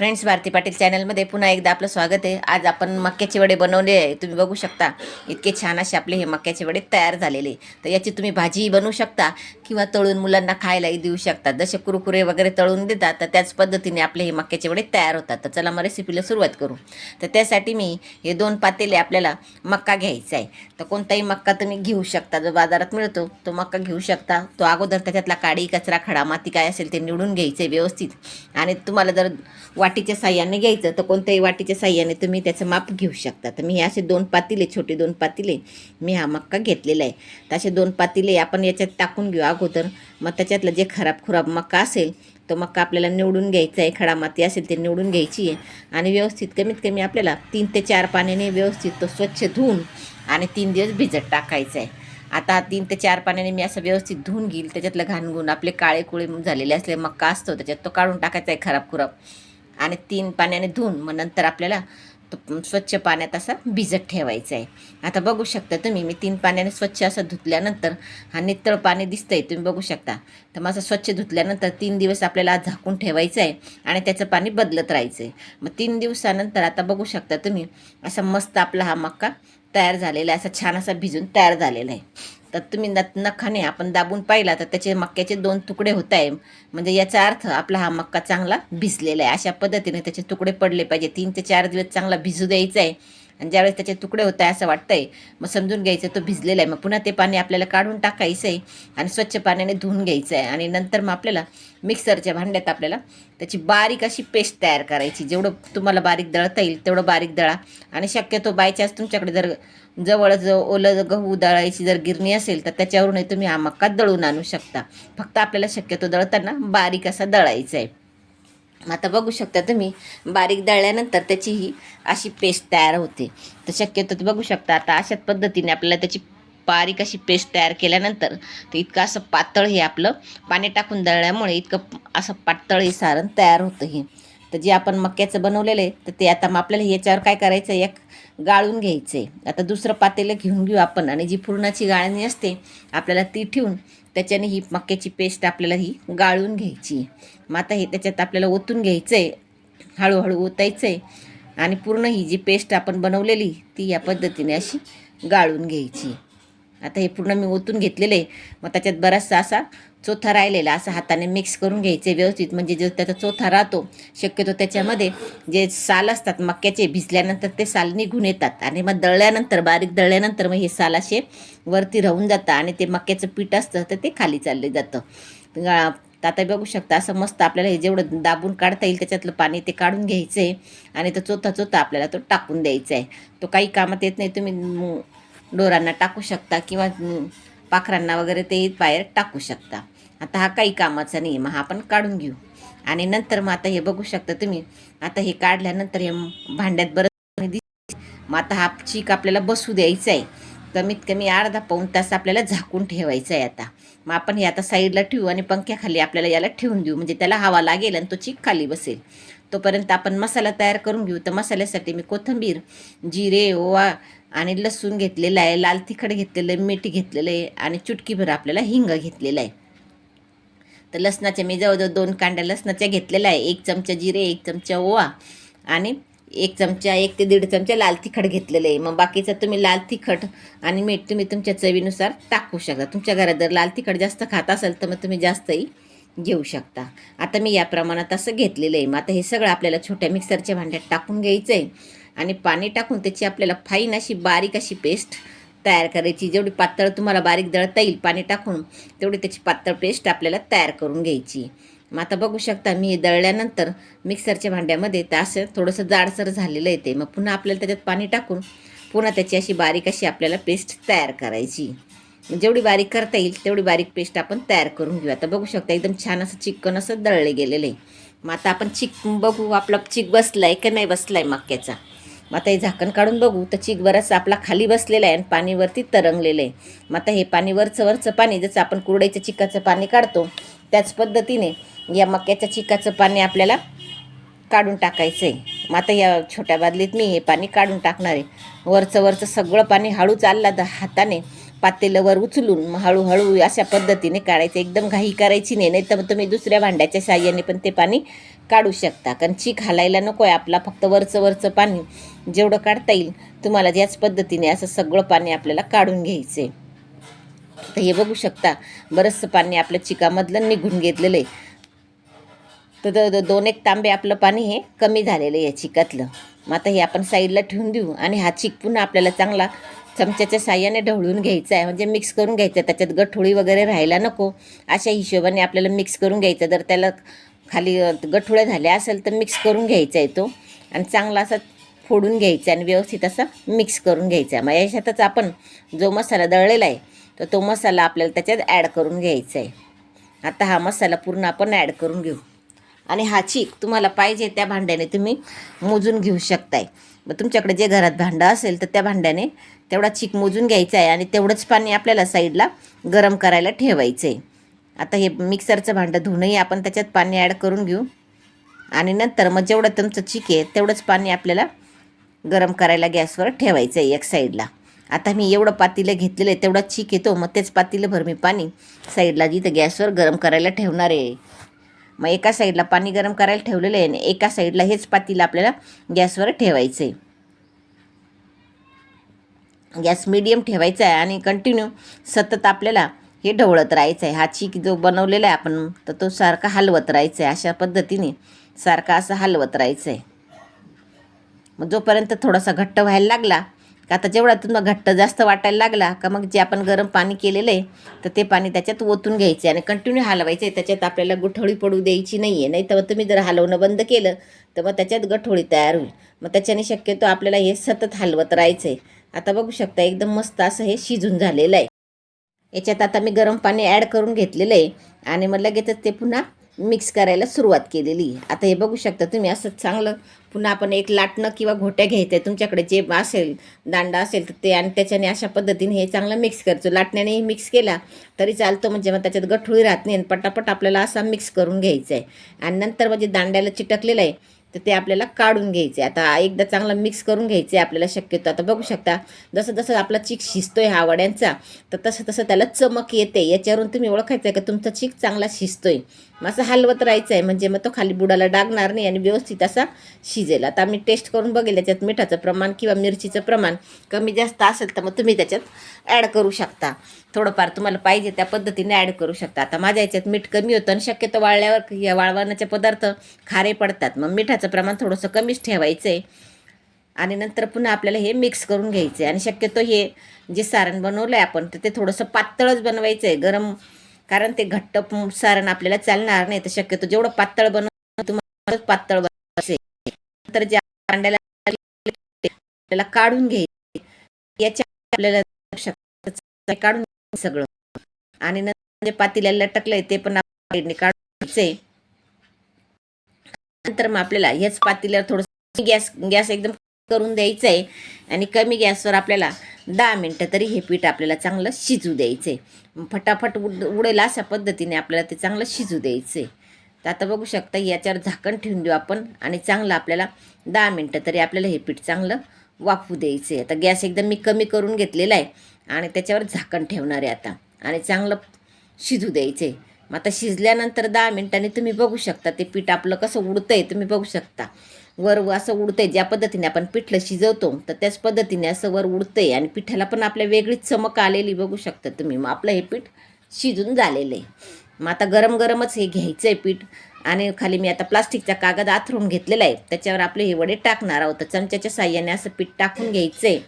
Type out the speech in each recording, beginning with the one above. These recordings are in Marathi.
फ्रेंड्स भारती पाटील चॅनलमध्ये पुन्हा एकदा आपलं स्वागत आहे. आज आपण मक्याचे वडे बनवले आहे. तुम्ही बघू शकता इतके छान असे आपले हे मक्याचे वडे तयार झालेले तर याची तुम्ही भाजीही बनवू शकता. किंवा तळून मुलांना खायलाही देऊ शकतात. जसे कुरकुरे वगैरे तळून देतात तर त्याच पद्धतीने आपले हे मक्याचे वडे तयार होतात. तर चला मग रेसिपीला सुरुवात करू. तर त्यासाठी मी हे दोन पातेले आपल्याला मक्का घ्यायचा आहे. तर कोणताही मक्का तुम्ही घेऊ शकता. जो बाजारात मिळतो तो मक्का घेऊ शकता. तो अगोदर त्याच्यातला काडी कचरा खडा माती काय असेल ते निवडून घ्यायचे व्यवस्थित. आणि तुम्हाला जर वाटीच्या साह्याने घ्यायचं तर कोणत्याही वाटीच्या साह्याने तुम्ही त्याचं माप घेऊ शकता. तर मी हे असे दोन पातिले छोटे दोन पातिले मी हा मक्का घेतलेला आहे. तर असे दोन पातिले आपण याच्यात टाकून घेऊ. अगोदर. मग त्याच्यातलं जे खराब खुराब मक्का असेल तो मक्का आपल्याला निवडून घ्यायचा आहे. खडा माती असेल ते निवडून घ्यायची आहे. आणि व्यवस्थित कमीत कमी आपल्याला तीन ते चार पाण्याने व्यवस्थित तो स्वच्छ धुवून आणि तीन दिवस भिजत टाकायचा आहे. आता तीन ते चार पाण्याने मी असं व्यवस्थित धुवून घेईल. त्याच्यातलं घाणगुण आपले काळे कुळे झालेले असले मक्का असतो त्याच्यात तो काढून टाकायचा आहे खराब खुराब. आणि तीन पाण्याने धुवून मग नंतर आपल्याला स्वच्छ पाण्यात असा भिजत ठेवायचा आहे. आता बघू शकता तुम्ही मी तीन पाण्याने स्वच्छ असं धुतल्यानंतर हा नितळ पाणी दिसतंय तुम्ही बघू शकता. तर मग असं स्वच्छ धुतल्यानंतर तीन दिवस आपल्याला झाकून ठेवायचं आहे आणि त्याचं पाणी बदलत राहायचं आहे. मग तीन दिवसानंतर आता बघू शकता तुम्ही असा मस्त आपला हा मक्का तयार झालेला आहे असा छान असा भिजून तयार झालेला आहे. तर तुम्ही न नखाने आपण दाबून पाहिला तर त्याचे मक्याचे दोन तुकडे होत आहे म्हणजे याचा अर्थ आपला हा मक्का चांगला भिजलेला आहे. अशा पद्धतीने त्याचे तुकडे पडले पाहिजे. तीन ते चार दिवस चांगला भिजू द्यायचा आहे. आणि ज्यावेळेस त्याचे तुकडे होत आहे असं वाटतंय मग समजून घ्यायचं तो भिजलेला आहे. मग पुन्हा ते पाणी आपल्याला काढून टाकायचं आहे आणि स्वच्छ पाण्याने धुवून घ्यायचं आहे. आणि नंतर मग आपल्याला मिक्सरच्या भांड्यात आपल्याला त्याची बारीक अशी पेस्ट तयार करायची. जेवढं तुम्हाला बारीक दळता येईल तेवढं बारीक दळा. आणि शक्यतो बायचान्स तुमच्याकडे जर जवळच ओलं गहू दळायची जर गिरणी असेल तर त्याच्यावरूनही तुम्ही हा मक्का दळून आणू शकता. फक्त आपल्याला शक्यतो दळताना बारीक असा दळायचा आहे आता बघू शकता तुम्ही बारीक दळल्यानंतर त्याची ही अशी पेस्ट तयार होते. तर शक्यतो बघू शकता आता अशाच पद्धतीने आपल्याला त्याची बारीक अशी पेस्ट तयार केल्यानंतर ते इतकं असं पातळ हे आपलं पाणी टाकून दळल्यामुळे इतकं असं पातळ हे सारण तयार होतं हे. तर जे आपण मक्याचं बनवलेलं आहे तर ते आता मग आपल्याला याच्यावर काय करायचं एक गाळून घ्यायचं. आहे आता दुसरं पातेलं घेऊन घेऊ आपण. आणि जी पुरणाची गाळणी असते आपल्याला ती ठेवून त्याच्याने ही मक्याची पेस्ट आपल्याला ही गाळून घ्यायची. मग आता हे त्याच्यात आपल्याला ओतून घ्यायचं आहे हळूहळू ओतायचं आहे आणि पूर्ण ही जी पेस्ट आपण बनवलेली ती या पद्धतीने अशी गाळून घ्यायची. आता हे पूर्ण मी ओतून घेतलेलं आहे. मग त्याच्यात बराचसा असा चोथा राहिलेला असा हाताने मिक्स करून घ्यायचे व्यवस्थित. म्हणजे जो त्याचा चोथा राहतो शक्यतो त्याच्यामध्ये जे साल असतात मक्याचे भिजल्यानंतर ते साल निघून येतात. आणि मग दळल्यानंतर बारीक दळल्यानंतर मग हे साल असे वरती राहून जातं आणि ते मक्याचं पीठ असतं तर ते खाली चालले जातं. आता बघू शकता असं मस्त आपल्याला हे जेवढं दाबून काढता येईल त्याच्यातलं पाणी ते काढून घ्यायचं आहे आणि तो चोथा चोथा आपल्याला तो टाकून द्यायचा आहे तो काही कामात येत नाही तुम्ही डोरांना टाकू शकता किंवा पाखरांना वगैरे ते बाहेर टाकू शकता. आता हा काही कामाचा नाही मग हा आपण काढून घेऊ. आणि नंतर मग आता हे बघू शकता तुम्ही आता हे काढल्यानंतर हे भांड्यात बरं दिस मग आता हा चीक आपल्याला बसू द्यायचा आहे. कमीत कमी अर्धा पाऊण तास आपल्याला झाकून ठेवायचं आहे आता. मग आपण हे आता साईडला ठेवू आणि पंख्याखाली आपल्याला याला ठेवून देऊ. म्हणजे त्याला हवा लागेल आणि तो चीक खाली बसेल. तोपर्यंत आपण मसाला तयार करून घेऊ. तर मसाल्यासाठी मी कोथिंबीर जिरे ओवा आणि लसूण घेतलेलं आहे लाल तिखट घेतलेलं आहे मीठ घेतलेलं आहे आणि चुटकीभर आपल्याला हिंग घेतलेलं आहे. तर लसणाच्या मी जवळजवळ दोन कांड्या लसणाच्या घेतलेल्या आहे. एक चमचा जिरे एक चमचा ओवा आणि एक चमचा एक ते दीड चमचा लाल तिखट घेतलेलं आहे. मग बाकीचं तुम्ही लाल तिखट आणि मीठ तुम्ही तुमच्या चवीनुसार टाकू शकता. तुमच्या घरात जर लाल तिखट जास्त खात असेल तर मग तुम्ही जास्तही घेऊ शकता. आता मी या प्रमाणात असं घेतलेलं आहे. मग आता हे सगळं आपल्याला छोट्या मिक्सरच्या भांड्यात टाकून घ्यायचं आहे आणि पाणी टाकून त्याची आपल्याला फाईन अशी बारीक अशी पेस्ट तयार करायची. जेवढी पातळ तुम्हाला बारीक दळता येईल पाणी टाकून तेवढी त्याची पातळ पेस्ट आपल्याला तयार करून घ्यायची. मग आता बघू शकता मी दळल्यानंतर मिक्सरच्या भांड्यामध्ये तर असं थोडंसं जाडसर झालेलं आहे ते. मग पुन्हा आपल्याला त्याच्यात पाणी टाकून पुन्हा त्याची अशी बारीक अशी आपल्याला पेस्ट तयार करायची. जेवढी बारीक करता येईल तेवढी बारीक पेस्ट आपण तयार करून घेऊ. आता बघू शकता एकदम छान असं चिकन असं दळले गेलेलं आहे. मग आता आपण चिक बघू आपला चिक बसला आहे का नाही बसला आहे मक्याचा. मग आता हे झाकण काढून बघू. तर चिक बराचसा आपला खाली बसलेला आहे आणि पाणीवरती तरंगलेलं आहे. मग आता हे पाणी वरचं वरचं पाणी जसं आपण कुरड्याच्या चिकाचं पाणी काढतो त्याच पद्धतीने या मक्याच्या चिकाचं पाणी आपल्याला काढून टाकायचं आहे मग आता या छोट्या बादलीत मी हे पाणी काढून टाकणार आहे. वरचं वरचं सगळं पाणी हळू चालला तर हाताने पातेलं वर उचलून मग हळूहळू अशा पद्धतीने काढायचं. एकदम घाई करायची नाही नाही तर मग तुम्ही दुसऱ्या भांड्याच्या साह्याने पण ते पाणी काढू शकता. कारण चीक हालायला नको आहे आपला फक्त वरचं वरचं पाणी जेवढं काढता येईल तुम्हाला याच पद्धतीने असं सगळं पाणी आपल्याला काढून घ्यायचं आहे तर हे बघू शकता बरंचसं पाणी आपल्या चिकामधलं निघून घेतलेलं आहे. तर दोन एक तांबे आपलं पाणी हे कमी झालेलं आहे या चिकातलं. मग आता हे आपण साईडला ठेवून देऊ आणि हा चिक पुन्हा आपल्याला चांगला चमच्याच्या साह्याने ढवळून घ्यायचा आहे. म्हणजे मिक्स करून घ्यायचं त्याच्यात गठोळी वगैरे राहायला नको. अशा हिशोबाने आपल्याला मिक्स करून घ्यायचं जर त्याला खाली अ, गठुळ्या झाल्या असेल तर मिक्स करून घ्यायचा आहे तो. आणि चांगला असा फोडून घ्यायचा आणि व्यवस्थित असा मिक्स करून घ्यायचा मग याच्यातच आपण जो मसाला दळलेला आहे तर तो मसाला आपल्याला त्याच्यात ॲड करून घ्यायचा आहे. आता हा मसाला पूर्ण आपण ॲड करून घेऊ. आणि हा चीक तुम्हाला पाहिजे त्या भांड्याने तुम्ही मोजून घेऊ शकताय. मग तुमच्याकडे जे घरात भांडं असेल तर त्या भांड्याने तेवढा चीक मोजून घ्यायचा आहे आणि तेवढंच पाणी आपल्याला साईडला गरम करायला ठेवायचं आहे. आता हे मिक्सरचं भांडं धुणंही आपण त्याच्यात पाणी ॲड करून घेऊ. आणि नंतर मग जेवढं तुमचं चीक आहे तेवढंच पाणी आपल्याला गरम करायला गॅसवर ठेवायचं आहे एक साईडला. आता मी एवढं पातीलं घेतलेलं आहे तेवढा चीक येतो मग तेच पातीलंभर मी पाणी साईडला जिथं गॅसवर गरम करायला ठेवणार आहे. मग एका साईडला पाणी गरम करायला ठेवलेलं आहे आणि एका साईडला हेच पातीलं आपल्याला गॅसवर ठेवायचं आहे गॅस मिडियम ठेवायचा आहे आणि कंटिन्यू सतत आपल्याला हे ढवळत राहायचं आहे हा चीक जो बनवलेला आहे आपण तर तो सारखा हलवत राहायचा आहे अशा पद्धतीने. सारखा असं हलवत राहायचं आहे मग जोपर्यंत थोडासा घट्ट व्हायला लागला का आता जेवढा तुम्हाला घट्ट जास्त वाटायला लागला का मग जे आपण गरम पाणी केलेलं आहे तर ते पाणी त्याच्यात ओतून घ्यायचे आणि कंटिन्यू हलवायचं. आहे त्याच्यात आपल्याला गुठळी पडू द्यायची नाही आहे नाही तर तुम्ही जर हलवणं बंद केलं तर मग त्याच्यात गठोळी तयार होईल. मग त्याच्याने शक्यतो आपल्याला हे सतत हलवत राहायचं आहे आता बघू शकता एकदम मस्त असं हे शिजून झालेलं आहे. याच्यात आता मी गरम पाणी ॲड करून घेतलेलं आहे. आणि मग लगेचच ते पुन्हा मिक्स करायला सुरुवात केलेली आहे. आता हे बघू शकता तुम्ही असं चांगलं पुन्हा आपण एक लाटणं किंवा घोट्या घ्यायचं आहे तुमच्याकडे जे असेल दांडा असेल तर ते आणि त्याच्याने अशा पद्धतीने हे चांगलं मिक्स करायचं. लाटण्याने मिक्स केला तरी चालतो म्हणजे मग त्याच्यात गठुळी राहत नाही आणि पटापट आपल्याला असा मिक्स करून घ्यायचा आहे. आणि नंतर म्हणजे दांड्याला चिटकलेलं आहे. तर ते आपल्याला काढून घ्यायचे. आता एकदा चांगलं मिक्स करून घ्यायचे आपल्याला शक्यतो. आता बघू शकता जसं जसं आपला चीक शिजतोय हा वड्यांचा तर तसं तसं त्याला चमक येते. याच्यावरून तुम्ही ओळखायचं आहे का? तुमचा चीक चांगला शिजतोय. मग असं हलवत राहायचं आहे म्हणजे मग तो खाली बुडाला डागणार नाही आणि व्यवस्थित असा शिजेल. आता आम्ही टेस्ट करून बघेल याच्यात मिठाचं प्रमाण किंवा मिरचीचं प्रमाण कमी जास्त असेल तर मग तुम्ही त्याच्यात ॲड करू शकता. थोडंफार तुम्हाला पाहिजे त्या पद्धतीने ॲड करू शकता. आता माझ्या याच्यात मीठ कमी होतं आणि शक्यतो वाळल्यावर या वाळवण्याचे पदार्थ खारे पडतात. मग मिठाचं प्रमाण थोडंसं कमीच ठेवायचं आहे आणि नंतर पुन्हा आपल्याला हे मिक्स करून घ्यायचं आहे आणि शक्यतो हे जे सारण बनवलं आहे आपण तर ते थोडंसं पातळच बनवायचं आहे गरम कारण ते घट्ट सारण आपल्याला चालणार नाही तर शक्यतो जेवढं पातळ बनव तुम्हाला पातळ बनवायचं आहे. कांड्याला आपल्याला काढून घ्यायचे याच्या आपल्याला काढून सगळं आणि नंतर जे पातीला लटकलंय ते पण आपण काढून घ्यायचंय नंतर मग आपल्याला याच पातीला थोडस गॅस गॅस एकदम करून द्यायचं आहे आणि कमी गॅसवर आपल्याला दहा मिनटं तरी हे पीठ आपल्याला चांगलं शिजू द्यायचं आहे फटाफट उड उडेल अशा पद्धतीने आपल्याला ते चांगलं शिजू द्यायचं आहे तर आता बघू शकता याच्यावर झाकण ठेवून देऊ आपण आणि चांगलं आपल्याला दहा मिनटं तरी आपल्याला हे पीठ चांगलं वाफू द्यायचं आहे आता गॅस एकदम मी कमी करून घेतलेला आहे आणि त्याच्यावर झाकण ठेवणार आहे आता आणि चांगलं शिजू द्यायचं आहे मग आता शिजल्यानंतर दहा मिनटांनी तुम्ही बघू शकता ते पीठ आपलं कसं उडतं आहे तुम्ही बघू शकता. वर असं उडतंय ज्या पद्धतीने आपण पिठलं शिजवतो तर त्याच पद्धतीने असं वर उडतंय आणि पिठाला पण आपल्या वेगळीच चमक आलेली बघू शकता तुम्ही. मग आपलं हे पीठ शिजून झालेलं आहे. मग आता गरम गरमच हे घ्यायचं आहे पीठ आणि खाली मी आता प्लास्टिकचा कागद आथरून घेतलेला आहे. त्याच्यावर आपले हे वडे टाकणार आहोत. तर चमच्याच्या साह्याने असं पीठ टाकून घ्यायचं आहे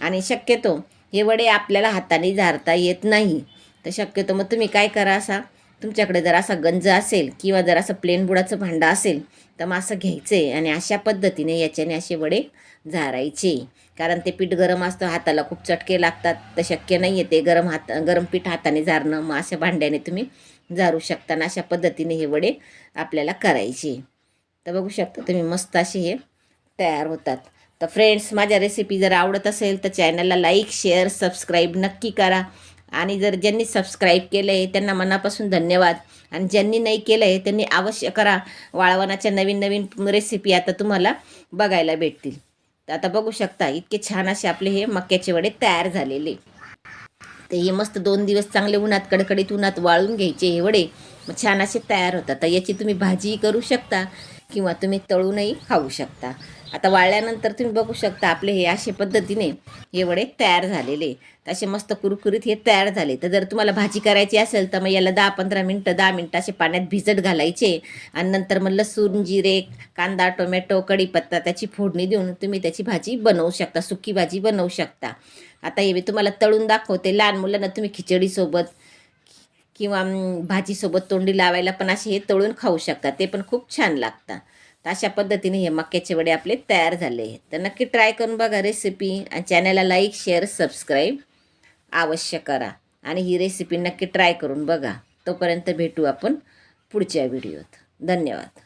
आणि शक्यतो हे वडे आपल्याला हाताने झारता येत नाही. तर शक्यतो मग तुम्ही काय करा असा तुमच्याकडे जर असा गंज असेल किंवा जर असं प्लेन बुडाचं भांडं असेल तर मग असं घ्यायचं आहे आणि अशा पद्धतीने याच्याने असे वडे झारायचे. कारण ते पीठ गरम असतं हाताला खूप चटके लागतात तर शक्य नाही आहे ते गरम हात गरम पीठ हाताने झारणं मग अशा भांड्याने तुम्ही झारू शकता आणि अशा पद्धतीने हे वडे आपल्याला करायचे. तर बघू शकता तुम्ही मस्त असे हे तयार होतात. तर फ्रेंड्स माझ्या रेसिपी जर आवडत असेल तर चॅनलला लाईक शेअर सबस्क्राईब नक्की करा. आणि जर ज्यांनी सबस्क्राईब केलं आहे त्यांना मनापासून धन्यवाद. आणि ज्यांनी नाही केलं आहे त्यांनी अवश्य करा. वाळवणाच्या नवीन नवीन रेसिपी आता तुम्हाला बघायला भेटतील. तर आता बघू शकता इतके छान असे आपले हे मक्याचे वडे तयार झालेले. तर हे मस्त दोन दिवस चांगले उन्हात कडकडीत उन्हात वाळून घ्यायचे हे वडे. मग छान असे तयार होतात. तर याची तुम्ही भाजीही करू शकता किंवा तुम्ही तळूनही खाऊ शकता. आता वाळल्यानंतर तुम्ही बघू शकता आपले हे असे पद्धतीने हे वडे तयार झालेले. असे मस्त कुरकुरीत हे तयार झाले. तर जर तुम्हाला भाजी करायची असेल तर मग याला दहा पंधरा मिनटं दहा मिनटं असे पाण्यात भिजत घालायचे. आणि नंतर मग लसूण जिरे कांदा टोमॅटो कढीपत्ता त्याची फोडणी देऊन तुम्ही त्याची भाजी बनवू शकता. सुकी भाजी बनवू शकता. आता हे मी तुम्हाला तळून दाखवते. लहान मुलांना तुम्ही खिचडीसोबत किंवा भाजीसोबत तोंडी लावायला पण असे हे तळून खाऊ शकता. ते पण खूप छान लागतं. तर अशा पद्धतीने हे मक्याचे वडे आपले तयार झाले आहेत. तर नक्की ट्राय करून बघा रेसिपी आणि चॅनलला लाईक शेअर सबस्क्राईब अवश्य करा. आणि ही रेसिपी नक्की ट्राय करून बघा. तोपर्यंत भेटू आपण पुढच्या व्हिडिओत धन्यवाद.